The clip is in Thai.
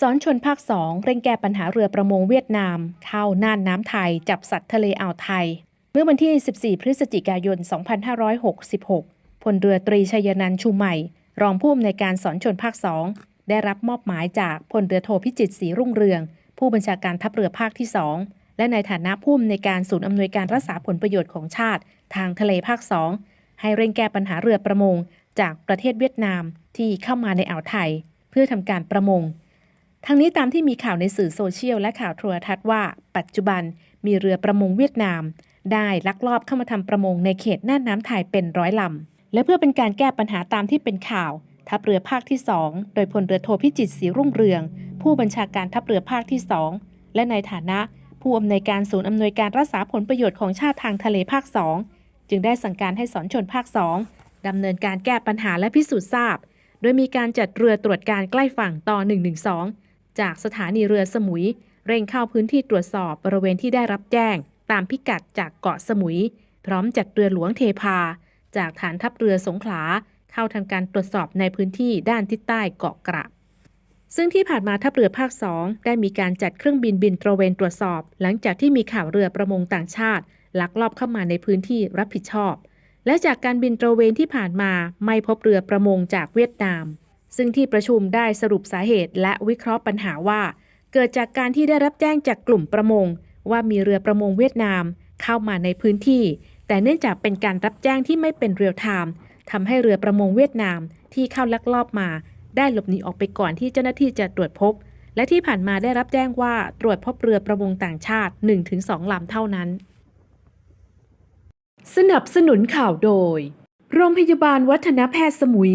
สอนชนภาค 2 เร่งแก้ปัญหาเรือประมงเวียดนาม เข้าน่านน้ำไทย จับสัตว์ทะเลอ่าวไทย เมื่อวันที่ 14 พฤศจิกายน 2566 พลเรือตรีชัยนันชูใหม่ รองผู้อำนวยการสอนชนภาค 2 ได้รับมอบหมายจากพลเรือโทพิจิตรศรีรุ่งเรือง ผู้บัญชาการทัพเรือภาคที่ 2 และในฐานะผู้อำนวยการศูนย์อำนวยการรักษาผลประโยชน์ของชาติ ทางทะเลภาค 2 ให้เร่งแก้ปัญหาเรือประมง จากประเทศเวียดนามที่เข้ามาในอ่าวไทย เพื่อทำการประมง ทั้งนี้ตามที่มีข่าวในสื่อโซเชียลและข่าวโทรทัศน์ว่า ปัจจุบันมีเรือประมงเวียดนาม ได้ลักลอบเข้ามาทำประมงในเขตน่านน้ำไทยเป็นร้อยลำ และเพื่อเป็นการแก้ปัญหาตามที่เป็นข่าว ทัพเรือภาคที่ 2 โดยพลเรือโทพิจิตรศรีรุ่งเรือง ผู้บัญชาการทัพเรือภาคที่ 2 และในฐานะผู้อำนวยการศูนย์อำนวยการรักษาผลประโยชน์ของชาติทางทะเลภาค 2 จึงได้สั่งการให้สอนชนภาค 2ดำเนินการแก้ปัญหาและพิสูจน์ทราบ โดยมีการจัดเรือตรวจการใกล้ฝั่งต่อ 112 จากสถานีเรือสมุย เร่งเข้าพื้นที่ตรวจสอบบริเวณที่ได้รับแจ้ง ตามพิกัดจากเกาะสมุย พร้อมจัดเรือหลวงเทพา จากฐานทัพเรือสงขลา เข้าทำการตรวจสอบในพื้นที่ด้านทิศใต้เกาะกระซึ่งที่ผ่านมาทัพเรือภาค 2 ได้มีการจัดเครื่องบินบินตระเวนตรวจสอบ หลังจากที่มีข่าวเรือประมงต่างชาติ ลักลอบเข้ามาในพื้นที่รับผิดชอบ และจากการบินตระเวนที่ผ่านมาไม่พบเรือประมงจากเวียดนาม ซึ่งที่ประชุมได้สรุปสาเหตุและวิเคราะห์ปัญหาว่า เกิดจากการที่ได้รับแจ้งจากกลุ่มประมง ว่ามีเรือประมงเวียดนาม เข้ามาในพื้นที่ แต่เนื่องจากเป็นการรับแจ้งที่ไม่เป็นเรียลไทม์ทำให้เรือประมงเวียดนามที่เข้าลักลอบมา ได้หลบหนีออกไปก่อนที่เจ้าหน้าที่จะตรวจพบ และที่ผ่านมาได้รับแจ้งว่าตรวจพบเรือประมงต่างชาติ 1-2ลำเท่านั้น สนับสนุนข่าวโดย โรงพยาบาลวัฒนแพทย์สมุย